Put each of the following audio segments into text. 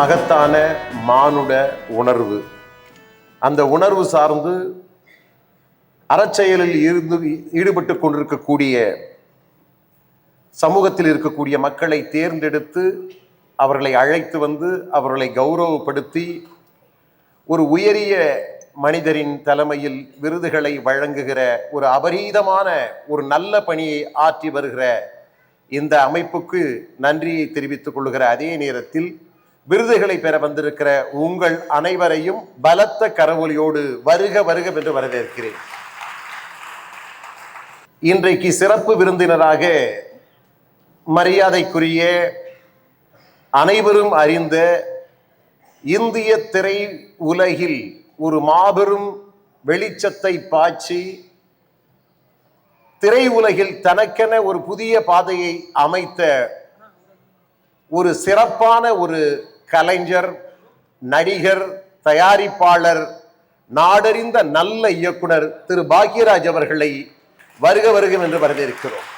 மகத்தான மானுட உணர்வு. அந்த உணர்வு சார்ந்து அறச்செயலில் இருந்து ஈடுபட்டு கொண்டிருக்கக்கூடிய சமூகத்தில் இருக்கக்கூடிய மக்களை தேர்ந்தெடுத்து அவர்களை அழைத்து வந்து அவர்களை கௌரவப்படுத்தி ஒரு உயரிய மனிதரின் தலைமையில் விருதுகளை வழங்குகிற ஒரு அபரீதமான ஒரு நல்ல பணியை ஆற்றி வருகிற இந்த அமைப்புக்கு நன்றியை தெரிவித்துக் கொள்கிற அதே நேரத்தில் விருதுகளை பெற வந்திருக்கிற உங்கள் அனைவரையும் பலத்த கரவொலியோடு வருக வருக என்று வரவேற்கிறேன். இன்றைக்கு சிறப்பு விருந்தினராக மரியாதைக்குரிய அனைவரும் அறிந்த இந்திய திரை உலகில் ஒரு மாபெரும் வெளிச்சத்தை பாய்ச்சி திரை உலகில் தனக்கென ஒரு புதிய பாதையை அமைத்த ஒரு சிறப்பான ஒரு கலைஞர் நடிகர் தயாரிப்பாளர் நாடறிந்த நல்ல இயக்குனர் திரு பாக்யராஜ் அவர்களை வருக வருகம் என்று வரவேற்கிறோம்.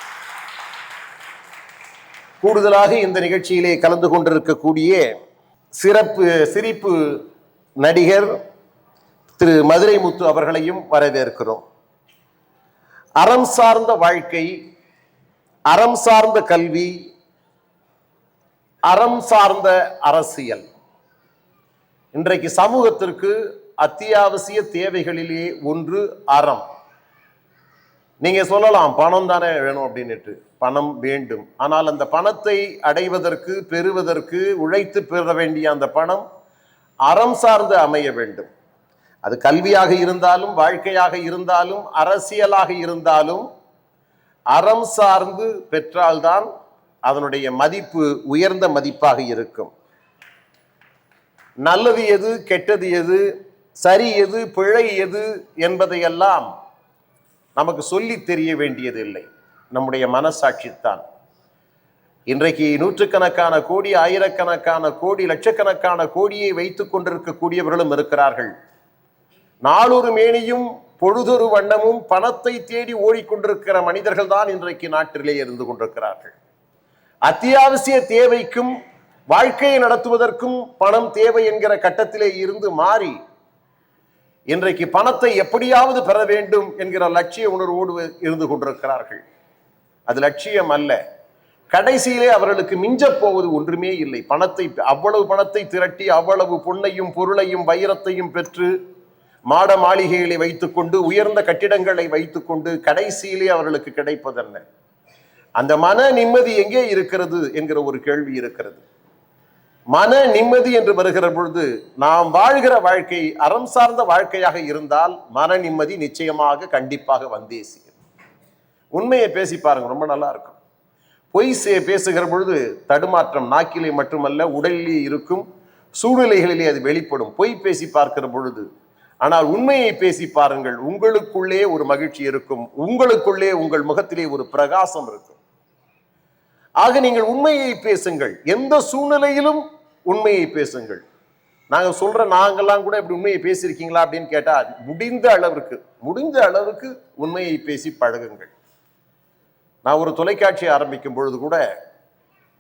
கூடுதலாக இந்த நிகழ்ச்சியிலே கலந்து கொண்டிருக்கக்கூடிய சிறப்பு சிரிப்பு நடிகர் திரு மதுரை முத்து அவர்களையும் வரவேற்கிறோம். அறம் சார்ந்த வாழ்க்கை அறம் சார்ந்த கல்வி அறம் சார்ந்த அரசியல். இன்றைக்கு சமூகத்திற்கு அத்தியாவசிய தேவைகளிலே ஒன்று அறம். நீங்க சொல்லலாம் பணம் தானே வேணும் அப்படின்னுட்டு. பணம் வேண்டும். ஆனால் அந்த பணத்தை அடைவதற்கு பெறுவதற்கு உழைத்து பெற வேண்டிய அந்த பணம் அறம் சார்ந்து அமைய வேண்டும். அது கல்வியாக இருந்தாலும் வாழ்க்கையாக இருந்தாலும் அரசியலாக இருந்தாலும் அறம் சார்ந்து பெற்றால்தான் அதனுடைய மதிப்பு உயர்ந்த மதிப்பாக இருக்கும். நல்லது எது கெட்டது எது சரி எது பிழை எது என்பதையெல்லாம் நமக்கு சொல்லி தெரிய வேண்டியதில்லை. நம்முடைய மனசாட்சித்தான் இன்றைக்கு நூற்றுக்கணக்கான கோடி ஆயிரக்கணக்கான கோடி லட்சக்கணக்கான கோடியை வைத்துக் கொண்டிருக்கக்கூடியவர்களும் இருக்கிறார்கள். நாளொரு மேனியும் பொழுதொரு வண்ணமும் பணத்தை தேடி ஓடிக்கொண்டிருக்கிற மனிதர்கள் தான் இன்றைக்கு நாட்டிலே இருந்து கொண்டிருக்கிறார்கள். அத்தியாவசிய தேவைக்கும் வாழ்க்கையை நடத்துவதற்கும் பணம் தேவை என்கிற கட்டத்திலே இருந்து மாறி இன்றைக்கு பணத்தை எப்படியாவது பெற வேண்டும் என்கிற லட்சிய உணர்வோடு இருந்து கொண்டிருக்கிறார்கள். அது லட்சியம் அல்ல. கடைசியிலே அவர்களுக்கு மிஞ்சப் போவது ஒன்றுமே இல்லை. பணத்தை அவ்வளவு பணத்தை திரட்டி அவ்வளவு பொன்னையும் பொருளையும் வைரத்தையும் பெற்று மாட மாளிகைகளை வைத்துக்கொண்டு உயர்ந்த கட்டிடங்களை வைத்துக்கொண்டு கடைசியிலே அவர்களுக்கு கிடைப்பதென்ன? அந்த மன நிம்மதி எங்கே இருக்கிறது என்கிற ஒரு கேள்வி இருக்கிறது. மன நிம்மதி என்று வருகிற பொழுது நாம் வாழ்கிற வாழ்க்கை அறம் சார்ந்த வாழ்க்கையாக இருந்தால் மன நிம்மதி நிச்சயமாக கண்டிப்பாக வந்தே செய்யும். உண்மையை பேசி பாருங்க ரொம்ப நல்லா இருக்கும். பொய் சே- பேசுகிற பொழுது தடுமாற்றம் நாக்கிலே மட்டுமல்ல உடலிலே இருக்கும் சூழ்நிலைகளிலே அது வெளிப்படும். பொய் பேசி பார்க்கிற பொழுது ஆனால் உண்மையை பேசி பாருங்கள் உங்களுக்குள்ளே ஒரு மகிழ்ச்சி இருக்கும் உங்களுக்குள்ளே உங்கள் முகத்திலே ஒரு பிரகாசம் இருக்கும். ஆக நீங்கள் உண்மையை பேசுங்கள். எந்த சூழ்நிலையிலும் உண்மையை பேசுங்கள். நாங்கள் சொல்கிற நாங்கள்லாம் கூட இப்படி உண்மையை பேசியிருக்கீங்களா அப்படின்னு கேட்டால் முடிந்த அளவிற்கு முடிந்த அளவுக்கு உண்மையை பேசி பழகுங்கள். நான் ஒரு தொலைக்காட்சி ஆரம்பிக்கும் பொழுது கூட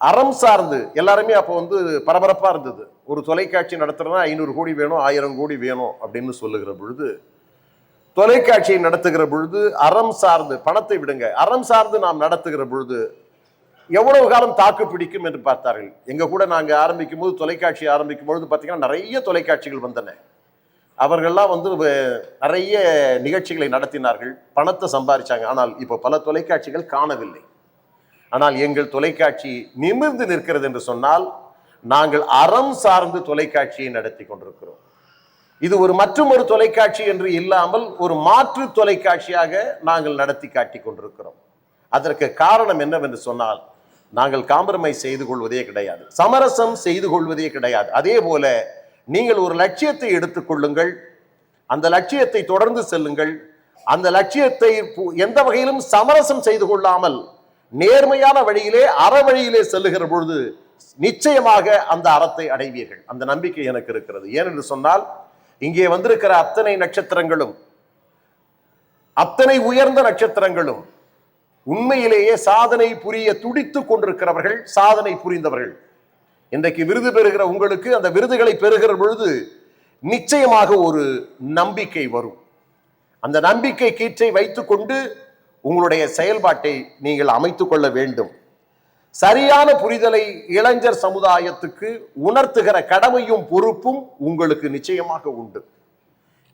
அறம் சார்ந்து எல்லாருமே அப்போ வந்து பரபரப்பாக இருந்தது. ஒரு தொலைக்காட்சி நடத்துகிறனா ஐநூறு கோடி வேணும் ஆயிரம் கோடி வேணும் அப்படின்னு சொல்லுகிற பொழுது தொலைக்காட்சியை நடத்துகிற பொழுது அறம் சார்ந்து பணத்தை விடுங்க. அறம் சார்ந்து நாம் நடத்துகிற பொழுது எவ்வளவு காலம் தாக்கு பிடிக்கும் என்று பார்த்தார்கள். எங்கள் கூட நாங்கள் ஆரம்பிக்கும் போது தொலைக்காட்சி ஆரம்பிக்கும் பொழுது பார்த்தீங்கன்னா நிறைய தொலைக்காட்சிகள் வந்தன. அவர்கள்லாம் வந்து நிறைய நிகழ்ச்சிகளை நடத்தினார்கள். பணத்தை சம்பாதிச்சாங்க ஆனால் இப்போ பல தொலைக்காட்சிகள் காணவில்லை. ஆனால் எங்கள் தொலைக்காட்சி நிமிர்ந்து நிற்கிறது என்று சொன்னால் நாங்கள் அறம் சார்ந்து தொலைக்காட்சியை நடத்தி கொண்டிருக்கிறோம். இது ஒரு மற்றும் ஒரு தொலைக்காட்சி என்று இல்லாமல் ஒரு மாற்று தொலைக்காட்சியாக நாங்கள் நடத்தி காட்டி கொண்டிருக்கிறோம். அதற்கு காரணம் என்னவென்று சொன்னால் நாங்கள் காம்ப்ரமைஸ் செய்து கொள்வதே கிடையாது. சமரசம் செய்து கொள்வதே கிடையாது. அதே போல நீங்கள் ஒரு லட்சியத்தை எடுத்துக்கொள்ளுங்கள் அந்த லட்சியத்தை தொடர்ந்து செல்லுங்கள். அந்த லட்சியத்தை பு- எந்த வகையிலும் சமரசம் செய்து கொள்ளாமல் நேர்மையான வழியிலே அற வழியிலே செல்லுகிற பொழுது நிச்சயமாக அந்த அறத்தை அடைவீர்கள். அந்த நம்பிக்கை எனக்கு இருக்கிறது. ஏனென்று சொன்னால் இங்கே வந்திருக்கிற அத்தனை நட்சத்திரங்களும் அத்தனை உயர்ந்த நட்சத்திரங்களும் உண்மையிலேயே சாதனை புரிய துடித்துக் கொண்டிருக்கிறவர்கள் சாதனை புரிந்தவர்கள். இன்றைக்கு விருது பெறுகிற உங்களுக்கு அந்த விருதுகளை பெறுகிற பொழுது நிச்சயமாக ஒரு நம்பிக்கை வரும். அந்த நம்பிக்கை கீற்றை வைத்துக்கொண்டு உங்களுடைய செயல்பாட்டை நீங்கள் அமைத்து கொள்ள வேண்டும். சரியான புரிதலை இளைஞர் சமுதாயத்துக்கு உணர்த்துகிற கடமையும் பொறுப்பும் உங்களுக்கு நிச்சயமாக உண்டு.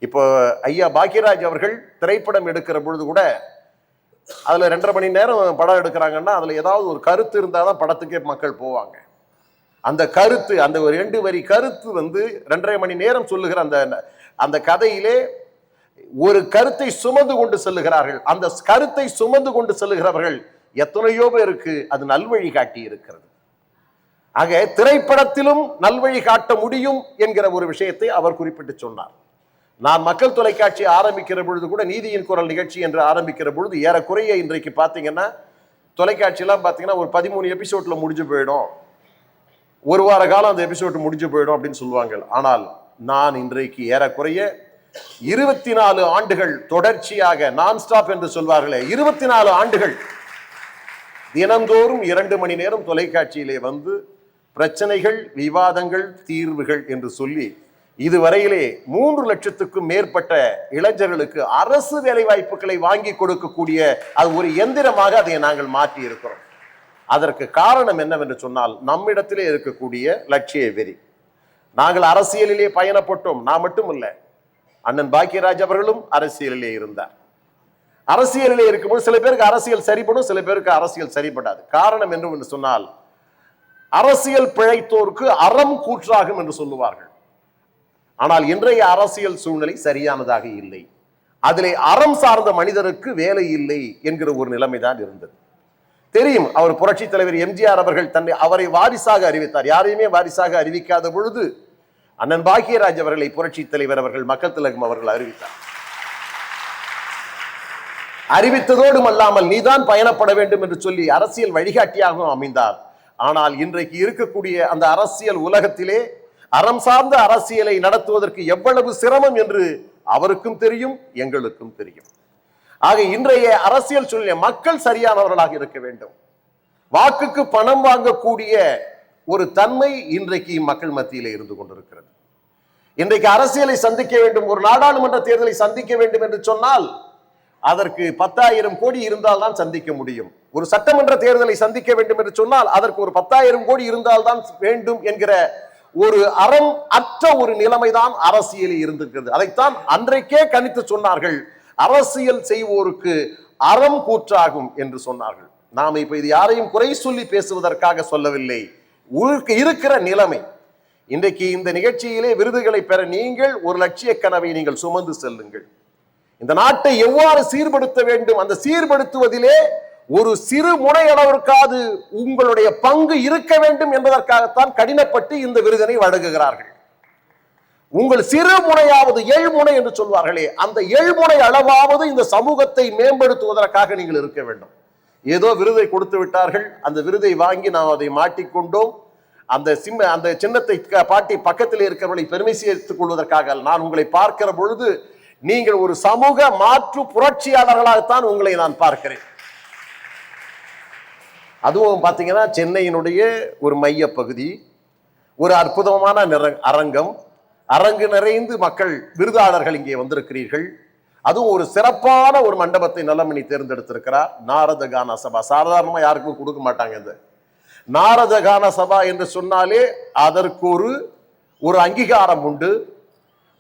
இப்போ ஐயா பாக்யராஜ் அவர்கள் திரைப்படம் எடுக்கிற பொழுது கூட அதில் ரெண்டரை மணி நேரம் படம் எடுக்கிறாங்கன்னா அதில் ஏதாவது ஒரு கருத்து இருந்தால் தான் படத்துக்கே மக்கள் போவாங்க. அந்த கருத்து அந்த ஒரு ரெண்டு வரி கருத்து வந்து ரெண்டரை மணி நேரம் சொல்லுகிற அந்த அந்த கதையிலே ஒரு கருத்தை சுமந்து கொண்டு செல்லுகிறார்கள். அந்த கருத்தை சுமந்து கொண்டு செல்லுகிறவர்கள் எத்தனையோ பேருக்கு அது நல்வழி காட்டி இருக்கிறது. ஆக திரைப்படத்திலும் நல்வழி காட்ட முடியும் என்கிற ஒரு விஷயத்தை அவர் குறிப்பிட்டு சொன்னார். நான் மக்கள் தொலைக்காட்சி ஆரம்பிக்கிற பொழுது கூட நீதியின் குரல் நிகழ்ச்சி என்று ஆரம்பிக்கிற பொழுது ஏறக்குறைய இன்றைக்கு பார்த்தீங்கன்னா தொலைக்காட்சியெல்லாம் பார்த்தீங்கன்னா ஒரு பதிமூணு எபிசோட்ல முடிஞ்சு போயிடும். ஒரு வார காலம் அந்த எபிசோட் முடிஞ்சு போயிடும் அப்படின்னு சொல்லுவாங்க. ஆனால் நான் இன்றைக்கு ஏறக்குறைய இருபத்தி நாலு ஆண்டுகள் தொடர்ச்சியாக நான் ஸ்டாப் என்று சொல்வார்களே இருபத்தி நாலு ஆண்டுகள் தினந்தோறும் இரண்டு மணி நேரம் தொலைக்காட்சியிலே வந்து பிரச்சனைகள் விவாதங்கள் தீர்வுகள் என்று சொல்லி இதுவரையிலே மூன்று லட்சத்துக்கும் மேற்பட்ட இளைஞர்களுக்கு அரசு வேலை வாய்ப்புகளை வாங்கி கொடுக்கக்கூடிய அது ஒரு எந்திரமாக அதை நாங்கள் மாற்றி இருக்கிறோம் அதற்கு காரணம் என்னவென்று சொன்னால் நம்மிடத்திலே இருக்கக்கூடிய லட்சிய வெறி. நாங்கள் அரசியலிலே பயணப்பட்டோம். நான் மட்டும் இல்லை அண்ணன் பாக்கியராஜ் அவர்களும் அரசியலிலே இருந்தார். அரசியலிலே இருக்கும்போது சில பேருக்கு அரசியல் சரிப்படும் சில பேருக்கு அரசியல் சரிப்படாது காரணம் என்று சொன்னால் அரசியல் பிழைத்தோருக்கு அறம் கூற்றாகும் என்று சொல்லுவார்கள். ஆனால் இன்றைய அரசியல் சூழ்நிலை சரியானதாக இல்லை. அதிலே அறம் சார்ந்த மனிதருக்கு வேலை இல்லை என்கிற ஒரு நிலைமைதான் இருந்தது. தெரியும் அவர் புரட்சி தலைவர் எம்ஜிஆர் அவர்கள் தன்னை அவரை வாரிசாக அறிவித்தார். யாரையுமே வாரிசாக அறிவிக்காத பொழுது அண்ணன் பாக்கியராஜ் அவர்களை புரட்சி தலைவர் அவர்கள் மக்கள் திலகம் அவர்கள் அறிவித்தார். அறிவித்ததோடும் அல்லாமல் நீதான் பயணப்பட வேண்டும் என்று சொல்லி அரசியல் வழிகாட்டியாகவும் அமைந்தார். ஆனால் இன்றைக்கு இருக்கக்கூடிய அந்த அரசியல் உலகத்திலே அறம் சார்ந்த அரசியலை நடத்துவதற்கு எவ்வளவு சிரமம் என்று அவருக்கும் தெரியும் எங்களுக்கும் தெரியும். ஆக இன்றைய அரசியல் சூழ்நிலை மக்கள் சரியானவர்களாக இருக்க வேண்டும். வாக்குக்கு பணம் வாங்கக்கூடிய ஒரு தன்மை இன்றைக்கு மக்கள் மத்தியில் இருந்து கொண்டிருக்கிறது. இன்றைக்கு அரசியலை சந்திக்க வேண்டும் ஒரு நாடாளுமன்ற தேர்தலை சந்திக்க வேண்டும் என்று சொன்னால் அதற்கு பத்தாயிரம் கோடி இருந்தால் தான் சந்திக்க முடியும். ஒரு சட்டமன்ற தேர்தலை சந்திக்க வேண்டும் என்று சொன்னால் அதற்கு ஒரு பத்தாயிரம் கோடி இருந்தால் தான் வேண்டும் என்கிற ஒரு அறம் அற்ற ஒரு நிலைமைதான் அரசியலில் இருந்திருக்கிறது. அதைத்தான் அன்றைக்கே கணித்து சொன்னார்கள். அரசியல் செய்வோருக்கு அறம் கூற்றாகும் என்று சொன்னார்கள். நாம் இப்ப இது யாரையும் குறை சொல்லி பேசுவதற்காக சொல்லவில்லை. உருக்கு இருக்கிற நிலைமை. இன்றைக்கு இந்த நிகழ்ச்சியிலே விருதுகளை பெற நீங்கள் ஒரு லட்சிய கனவை நீங்கள் சுமந்து செல்லுங்கள். இந்த நாட்டை எவ்வாறு சீர்படுத்த வேண்டும்? அந்த சீர்படுத்துவதிலே ஒரு சிறு முனை உங்களுடைய பங்கு இருக்க வேண்டும் என்பதற்காகத்தான் கடினப்பட்டு இந்த விருதினை வழங்குகிறார்கள். உங்கள் சிறு முனையாவது ஏழ்முனை என்று சொல்வார்களே அந்த ஏழ்முனை அளவாவது இந்த சமூகத்தை மேம்படுத்துவதற்காக நீங்கள் இருக்க வேண்டும். ஏதோ விருதை கொடுத்து விட்டார்கள் அந்த விருதை வாங்கி நாம் அதை மாட்டிக்கொண்டோம். அந்த சிம்ம அந்த சின்னத்தை பாட்டி பக்கத்தில் இருக்கிறவர்களை பெருமை சேர்த்துக் கொள்வதற்காக நான் உங்களை பார்க்கிற பொழுது நீங்கள் ஒரு சமூக மாற்று புரட்சியாளர்களாகத்தான் உங்களை நான் பார்க்கிறேன். அதுவும் பார்த்தீங்கன்னா சென்னையினுடைய ஒரு மைய பகுதி ஒரு அற்புதமான நிற- அரங்கம். அரங்கு நிறைந்து மக்கள் விருதாளர்கள் இங்கே வந்திருக்கிறீர்கள். அதுவும் ஒரு சிறப்பான ஒரு மண்டபத்தை நலமணி தேர்ந்தெடுத்திருக்கிறார். நாரத கான சபா. சாதாரணமாக யாருக்கும் கொடுக்க மாட்டாங்க இது. நாரத கான சபா என்று சொன்னாலே அதற்கு ஒரு ஒரு அங்கீகாரம் உண்டு.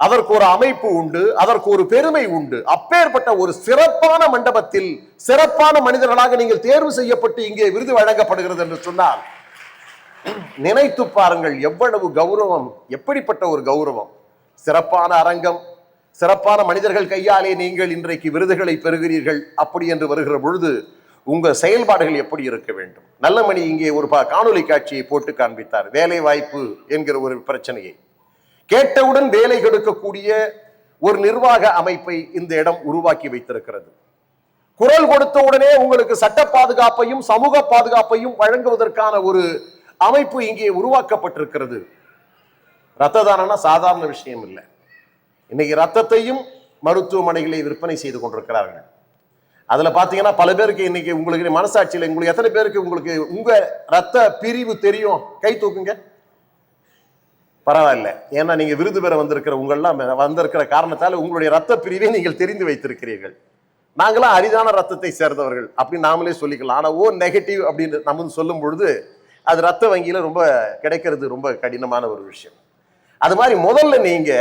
அதற்கு ஒரு அமைப்பு உண்டு அதற்கு ஒரு பெருமை உண்டு. அப்பேற்பட்ட ஒரு சிறப்பான மண்டபத்தில் சிறப்பான மனிதர்களாக நீங்கள் தேர்வு செய்யப்பட்டு இங்கே விருது வழங்கப்படுகிறது என்று சொன்னால் நினைத்து பாருங்கள் எவ்வளவு கௌரவம் எப்படிப்பட்ட ஒரு கௌரவம். சிறப்பான அரங்கம் சிறப்பான மனிதர்கள் கையாலே நீங்கள் இன்றைக்கு விருதுகளை பெறுகிறீர்கள் அப்படி என்று வருகிற பொழுது உங்கள் செயல்பாடுகள் எப்படி இருக்க வேண்டும்? நல்லமணி இங்கே ஒரு காணொலி காணொளி காட்சியை போட்டு காண்பித்தார். வேலை வாய்ப்பு என்கிற ஒரு பிரச்சனையை. கேட்டவுடன் வேலை கொடுக்கக்கூடிய ஒரு நிர்வாக அமைப்பை இந்த இடம் உருவாக்கி வைத்திருக்கிறது. குரல் கொடுத்த உடனே உங்களுக்கு சட்ட பாதுகாப்பையும் சமூக பாதுகாப்பையும் வழங்குவதற்கான ஒரு அமைப்பு இங்கே உருவாக்கப்பட்டிருக்கிறது. ரத்த தானம்னா சாதாரண விஷயம் இல்லை. இன்னைக்கு ரத்தத்தையும் மருத்துவமனைகளை விற்பனை செய்து கொண்டிருக்கிறார்கள். அதுல பாத்தீங்கன்னா பல பேருக்கு இன்னைக்கு உங்களுக்கு மனசாட்சியில் உங்களுக்கு எத்தனை பேருக்கு உங்களுக்கு உங்க ரத்த பிரிவு தெரியும்? கை தூக்குங்க. பரவாயில்ல. ஏன்னா நீங்க விருது பெற வந்திருக்கிற உங்கள்லாம் வந்திருக்கிற காரணத்தால் உங்களுடைய ரத்த பிரிவை நீங்கள் தெரிந்து வைத்திருக்கிறீர்கள். நாங்களாம் அரிதான ரத்தத்தை சேர்ந்தவர்கள் அப்படின்னு நாமளே சொல்லிக்கலாம். ஆனால் ஓ நெகட்டிவ் அப்படின்னு நம்ம சொல்லும் பொழுது அது ரத்த வங்கியில் ரொம்ப கிடைக்கிறது ரொம்ப கடினமான ஒரு விஷயம். அது மாதிரி முதல்ல நீங்க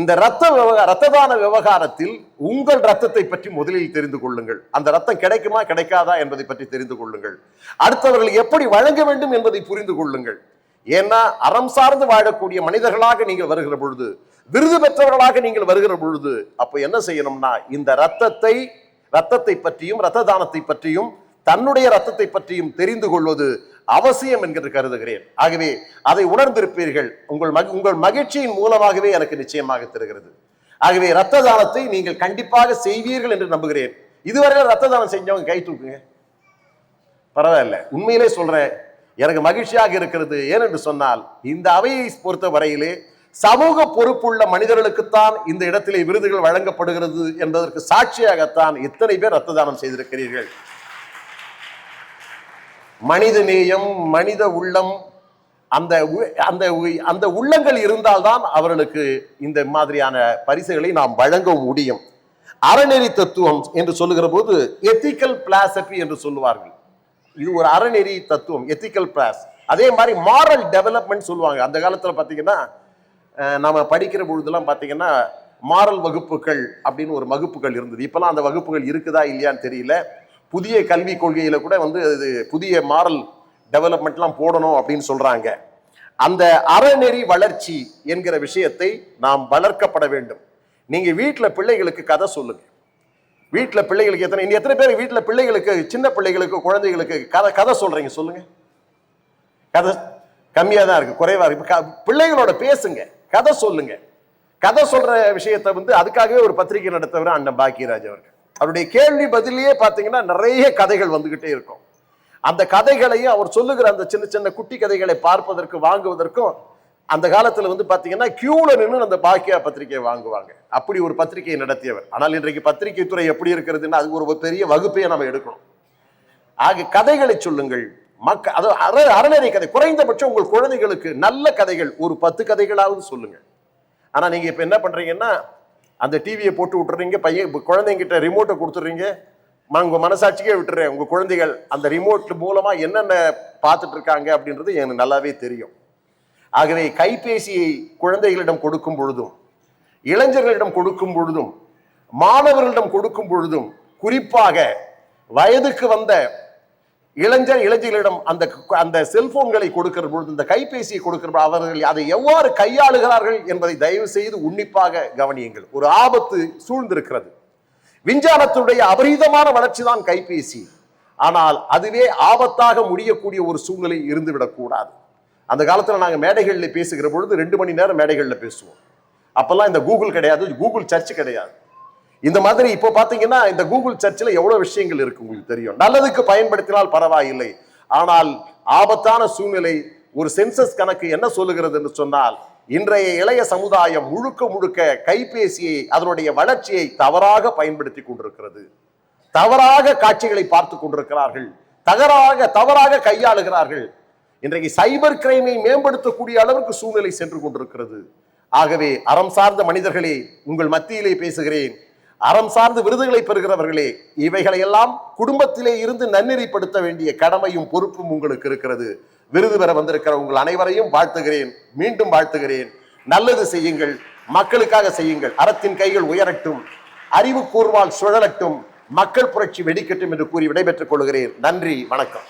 இந்த ரத்த விவகார ரத்ததான விவகாரத்தில் உங்கள் ரத்தத்தை பற்றி முதலில் தெரிந்து கொள்ளுங்கள். அந்த ரத்தம் கிடைக்குமா கிடைக்காதா என்பதை பற்றி தெரிந்து கொள்ளுங்கள். அடுத்தவர்கள் எப்படி வழங்க வேண்டும் என்பதை புரிந்து கொள்ளுங்கள். ஏன்னா அறம் சார்ந்து வாழக்கூடிய மனிதர்களாக நீங்கள் வருகிற பொழுது விருது பெற்றவர்களாக நீங்கள் வருகிற பொழுது அப்போ என்ன செய்யணும்னா இந்த ரத்தத்தை ரத்தத்தை பற்றியும் ரத்த தானத்தை பற்றியும் தன்னுடைய ரத்தத்தை பற்றியும் தெரிந்து கொள்வது அவசியம் என்று கருதுகிறேன். ஆகவே அதை உணர்ந்திருப்பீர்கள். உங்கள் மகி உங்கள் மகிழ்ச்சியின் மூலமாகவே எனக்கு நிச்சயமாக தெரிகிறது. ஆகவே ரத்த தானத்தை நீங்கள் கண்டிப்பாக செய்வீர்கள் என்று நம்புகிறேன். இதுவரையில ரத்த தானம் செஞ்சவங்க கை தூக்குங்க. பரவாயில்ல. உண்மையிலே சொல்றேன். எனக்கு மகிழ்ச்சியாக இருக்கிறது ஏனென்று சொன்னால் இந்த அவையை பொறுத்த வரையிலே சமூக பொறுப்புள்ள மனிதர்களுக்குத்தான் இந்த இடத்திலே விருதுகள் வழங்கப்படுகிறது என்பதற்கு சாட்சியாகத்தான் இத்தனை பேர் ரத்த தானம் செய்திருக்கிறீர்கள். மனித நேயம் மனித உள்ளம் அந்த உ- அந்த உ- அந்த உள்ளங்கள் இருந்தால்தான் அவர்களுக்கு இந்த மாதிரியான பரிசுகளை நாம் வழங்க முடியும். அறநெறி தத்துவம் என்று சொல்லுகிற போது எத்திக்கல் பிளாசபி என்று சொல்லுவார்கள். இது ஒரு அறநெறி தத்துவம் எத்திக்கல் பிளாஸ் அதே மாதிரி மாரல் டெவலப்மெண்ட் சொல்லுவாங்க. அந்த காலத்தில் பார்த்தீங்கன்னா நம்ம படிக்கிற பொழுதெல்லாம் பார்த்தீங்கன்னா மாரல் வகுப்புகள் அப்படின்னு ஒரு வகுப்புகள் இருந்தது. இப்போலாம் அந்த வகுப்புகள் இருக்குதா இல்லையான்னு தெரியல. புதிய கல்விக் கொள்கையில் கூட வந்து அது புதிய மாரல் டெவலப்மெண்ட்லாம் போடணும் அப்படின்னு சொல்கிறாங்க அந்த அறநெறி வளர்ச்சி என்கிற விஷயத்தை நாம் வளர்க்கப்பட வேண்டும். நீங்கள் வீட்டில் பிள்ளைகளுக்கு கதை சொல்லுங்கள் வீட்டில் பிள்ளைகளுக்கு எத்தனை இனி எத்தனை பேர் வீட்டில் பிள்ளைகளுக்கு சின்ன பிள்ளைகளுக்கு குழந்தைகளுக்கு கதை கதை சொல்கிறீங்க சொல்லுங்கள் கதை கம்மியாக தான் இருக்குது குறைவாக இருக்குது க- பிள்ளைகளோட பேசுங்க கதை சொல்லுங்க. கதை சொல்கிற விஷயத்தை வந்து அதுக்காகவே ஒரு பத்திரிகை நடத்தவர் அண்ணன் பாக்கியராஜ் அவர்கள். அவருடைய கேள்வி பதிலேயே பார்த்தீங்கன்னா நிறைய கதைகள் வந்துக்கிட்டே இருக்கும். அந்த கதைகளையும் அவர் சொல்லுகிற அந்த சின்ன சின்ன குட்டி கதைகளை பார்ப்பதற்கு வாங்குவதற்கும் அந்த காலத்தில் வந்து பார்த்தீங்கன்னா கியூவில் நின்று அந்த பாக்கியா பத்திரிகையை வாங்குவாங்க. அப்படி ஒரு பத்திரிகையை நடத்தியவர். ஆனால் இன்றைக்கு பத்திரிகை துறை எப்படி இருக்கிறதுன்னு அது ஒரு பெரிய வகுப்பையே நம்ம எடுக்கணும். ஆக கதைகளை சொல்லுங்கள். மக்க அது அற அறநெறி கதை. குறைந்தபட்சம் உங்கள் குழந்தைகளுக்கு நல்ல கதைகள் ஒரு பத்து கதைகளாவது சொல்லுங்கள் ஆனால் நீங்கள் இப்போ என்ன பண்ணுறீங்கன்னா அந்த டிவியை போட்டு விட்டுறீங்க பையன் இப்ப குழந்தைங்கிட்ட ரிமோட்டை கொடுத்துறீங்க. உங்கள் மனசாட்சிக்கே விட்டுறேன். உங்கள் குழந்தைகள் அந்த ரிமோட் மூலமாக என்னென்ன பார்த்துட்டு இருக்காங்க அப்படின்றது எனக்கு நல்லாவே தெரியும். ஆகவே கைபேசியை குழந்தைகளிடம் கொடுக்கும் பொழுதும் இளைஞர்களிடம் கொடுக்கும் பொழுதும் மாணவர்களிடம் கொடுக்கும் பொழுதும் குறிப்பாக வயதுக்கு வந்த இளைஞர் இளைஞர்களிடம் அந்த அந்த செல்போன்களை கொடுக்கிற பொழுது இந்த கைபேசியை கொடுக்கிற அவர்கள் அதை எவ்வாறு கையாளுகிறார்கள் என்பதை தயவு செய்து உன்னிப்பாக கவனியுங்கள். ஒரு ஆபத்து சூழ்ந்திருக்கிறது. விஞ்ஞானத்துடைய அபரீதமான வளர்ச்சி தான் கைபேசி. ஆனால் அதுவே ஆபத்தாக முடியக்கூடிய ஒரு சூழ்நிலை இருந்துவிடக்கூடாது. அந்த காலத்தில் நாங்கள் மேடைகளில் பேசுகிற பொழுது ரெண்டு மணி நேரம் மேடைகளில் பேசுவோம். அப்போல்லாம் இந்த கூகுள் கிடையாது கூகுள் சர்ச் கிடையாது. இந்த மாதிரி இப்போ பார்த்தீங்கன்னா இந்த கூகுள் சர்ச்சில் எவ்வளோ விஷயங்கள் இருக்கு உங்களுக்கு தெரியும். நல்லதுக்கு பயன்படுத்தினால் பரவாயில்லை. ஆனால் ஆபத்தான சூழ்நிலை ஒரு சென்சஸ் கணக்கு என்ன சொல்லுகிறது என்று சொன்னால் இன்றைய இளைய சமுதாயம் முழுக்க முழுக்க கைபேசியை அதனுடைய வளர்ச்சியை தவறாக பயன்படுத்தி கொண்டிருக்கிறது. தவறாக காட்சிகளை பார்த்து கொண்டிருக்கிறார்கள். தவறாக தவறாக கையாளுகிறார்கள். இன்றைக்கு சைபர் கிரைமை மேம்படுத்தக்கூடிய அளவிற்கு சூழ்நிலை சென்று கொண்டிருக்கிறது. ஆகவே அறம் சார்ந்த மனிதர்களே உங்கள் மத்தியிலே பேசுகிறேன். அறம் சார்ந்த விருதுகளை பெறுகிறவர்களே இவைகளை எல்லாம் குடும்பத்திலே இருந்து நன்னெறிப்படுத்த வேண்டிய கடமையும் பொறுப்பும் உங்களுக்கு இருக்கிறது. விருது பெற வந்திருக்கிற உங்கள் அனைவரையும் வாழ்த்துகிறேன். மீண்டும் வாழ்த்துகிறேன். நல்லது செய்யுங்கள். மக்களுக்காக செய்யுங்கள். அறத்தின் கைகள் உயரட்டும். அறிவு கூர்வால் சுழலட்டும். மக்கள் புரட்சி வெடிக்கட்டும் என்று கூறி விடைபெற்றுக் கொள்கிறேன். நன்றி. வணக்கம்.